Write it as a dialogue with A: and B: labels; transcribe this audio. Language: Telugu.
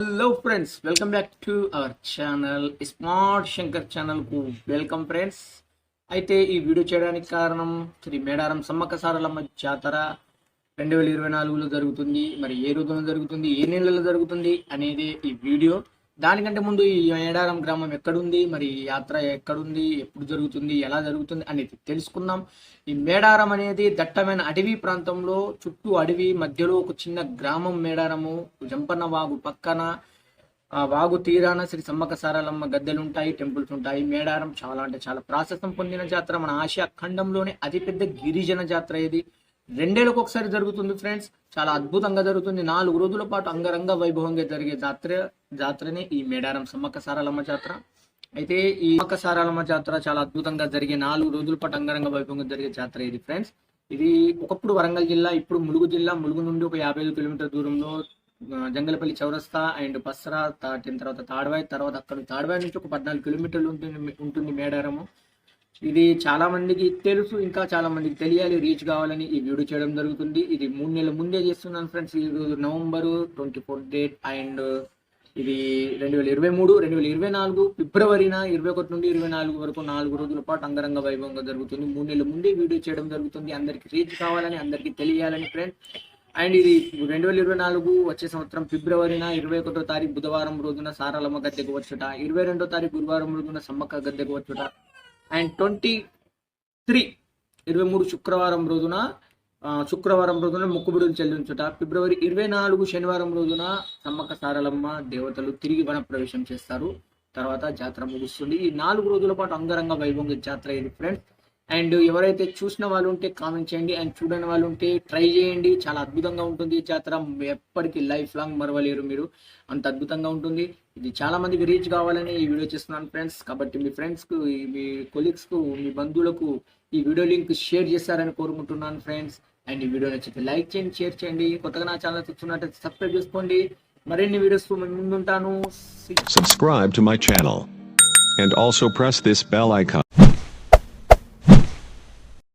A: Hello friends welcome back to our channel smart Shankar ఛానల్కు వెల్కమ్ ఫ్రెండ్స్ అయితే ఈ వీడియో చేయడానికి కారణం శ్రీ మేడారం సమ్మక్క సారలమ్మ జాతర. రెండు వేల ఇరవై నాలుగులో జరుగుతుంది. మరి ఏ రోజున జరుగుతుంది? ఏ నెలలో జరుగుతుంది? అనేది ఈ వీడియో దానికంటే ముందు ఈ మేడారం గ్రామం ఎక్కడుంది? మరి యాత్ర ఎక్కడుంది? ఎప్పుడు జరుగుతుంది? ఎలా జరుగుతుంది? అనేది తెలుసుకుందాం. ఈ మేడారం అనేది దట్టమైన అడవి ప్రాంతంలో చుట్టూ అడవి మధ్యలో ఒక చిన్న గ్రామం మేడారము. జంపన్న వాగు పక్కన ఆ వాగు తీరాన శ్రీ సమ్మక సారలమ్మ గద్దెలు ఉంటాయి టెంపుల్స్ ఉంటాయి. మేడారం చాలా అంటే చాలా ప్రాశస్తం పొందిన జాతర. మన ఆసియా ఖండంలోనే అతిపెద్ద గిరిజన జాతర ఇది. రెండేళ్ళకు ఒకసారి జరుగుతుంది ఫ్రెండ్స్. చాలా అద్భుతంగా జరుగుతుంది. నాలుగు రోజుల పాటు అంగరంగ వైభవంగా జరిగే జాతర. జాతరనే ఈ మేడారం సమ్మక్క సారాలమ్మ జాతర. అయితే ఈ సమ్మక్క సారాలమ్మ జాతర చాలా అద్భుతంగా జరిగే నాలుగు రోజుల పాటు అంగరంగ వైభవంగా జరిగే జాతర ఇది ఫ్రెండ్స్. ఇది ఒకప్పుడు వరంగల్ జిల్లా ఇప్పుడు ములుగు జిల్లా ములుగు నుండి ఒక యాభై ఐదు కిలోమీటర్ దూరంలో జంగలపల్లి చౌరస్తా అండ్ బస్రా దాటిన తర్వాత తాడవాయి తర్వాత అక్కడ తాడవాయి నుంచి ఒక పద్నాలుగు కిలోమీటర్లు ఉంటుంది ఉంటుంది మేడారము. ఇది చాలా మందికి తెలుసు ఇంకా చాలా మందికి తెలియాలి రీచ్ కావాలని ఈ వీడియో చేయడం జరుగుతుంది. ఇది మూడు నెలల ముందే చేస్తున్నాను ఫ్రెండ్స్. ఈ రోజు November twenty four date and ఇది రెండు వేల ఇరవై మూడు రెండు వేల ఇరవై నాలుగు ఫిబ్రవరిన ఇరవై ఒకటి నుండి ఇరవై నాలుగు వరకు నాలుగు రోజుల పాటు అంగరంగ వైభవంగా జరుగుతుంది. మూడు నెలల ముందే వీడియో చేయడం జరుగుతుంది. అందరికి రీచ్ కావాలని అందరికీ తెలియాలని ఫ్రెండ్స్ అండ్ ఇది రెండు వేల ఇరవై నాలుగు వచ్చే సంవత్సరం ఫిబ్రవరిన ఇరవై ఒకటో తారీఖు బుధవారం రోజున సారాలమ్మ గద్దెకు వచ్చుట ఇరవై రెండో తారీఖు గురువారం రోజున సమ్మక్క గద్దెకు వచ్చుట అండ్ ట్వంటీ త్రీ ఇరవై మూడు శుక్రవారం రోజున శుక్రవారం రోజున మొక్కుబడులు చెల్లించుట ఫిబ్రవరి ఇరవై నాలుగు శనివారం రోజున సమ్మక్క సారలమ్మ దేవతలు తిరిగి వన ప్రవేశం చేస్తారు. తర్వాత జాతర ముగుస్తుంది. ఈ నాలుగు రోజుల పాటు అంగరంగ వైభవంగా జాతర ఇది ఫ్రెండ్స్ అండ్ ఎవరైతే చూసిన వాళ్ళు ఉంటే కామెంట్ చేయండి. అండ్ చూడని వాళ్ళు ఉంటే ట్రై చేయండి. చాలా అద్భుతంగా ఉంటుంది ఈ జాతర. ఎప్పటికీ లైఫ్ లాంగ్ మరవలేరు మీరు. అంత అద్భుతంగా ఉంటుంది. ఇది చాలా మందికి రీచ్ కావాలని ఈ వీడియో చేస్తున్నాను ఫ్రెండ్స్ కాబట్టి మీ ఫ్రెండ్స్కు మీ కొలీగ్స్కు మీ బంధువులకు ఈ వీడియో లింక్ షేర్ చేస్తారని కోరుకుంటున్నాను ఫ్రెండ్స్ అండ్ ఈ వీడియో నచ్చితే లైక్ చేయండి షేర్ చేయండి. కొత్తగా నా ఛానల్ చూస్తున్నట్టయితే సబ్స్క్రైబ్ చేసుకోండి. మరిన్ని వీడియోస్ ముందుంటాను.
B: Subscribe to my channel and also press this bell icon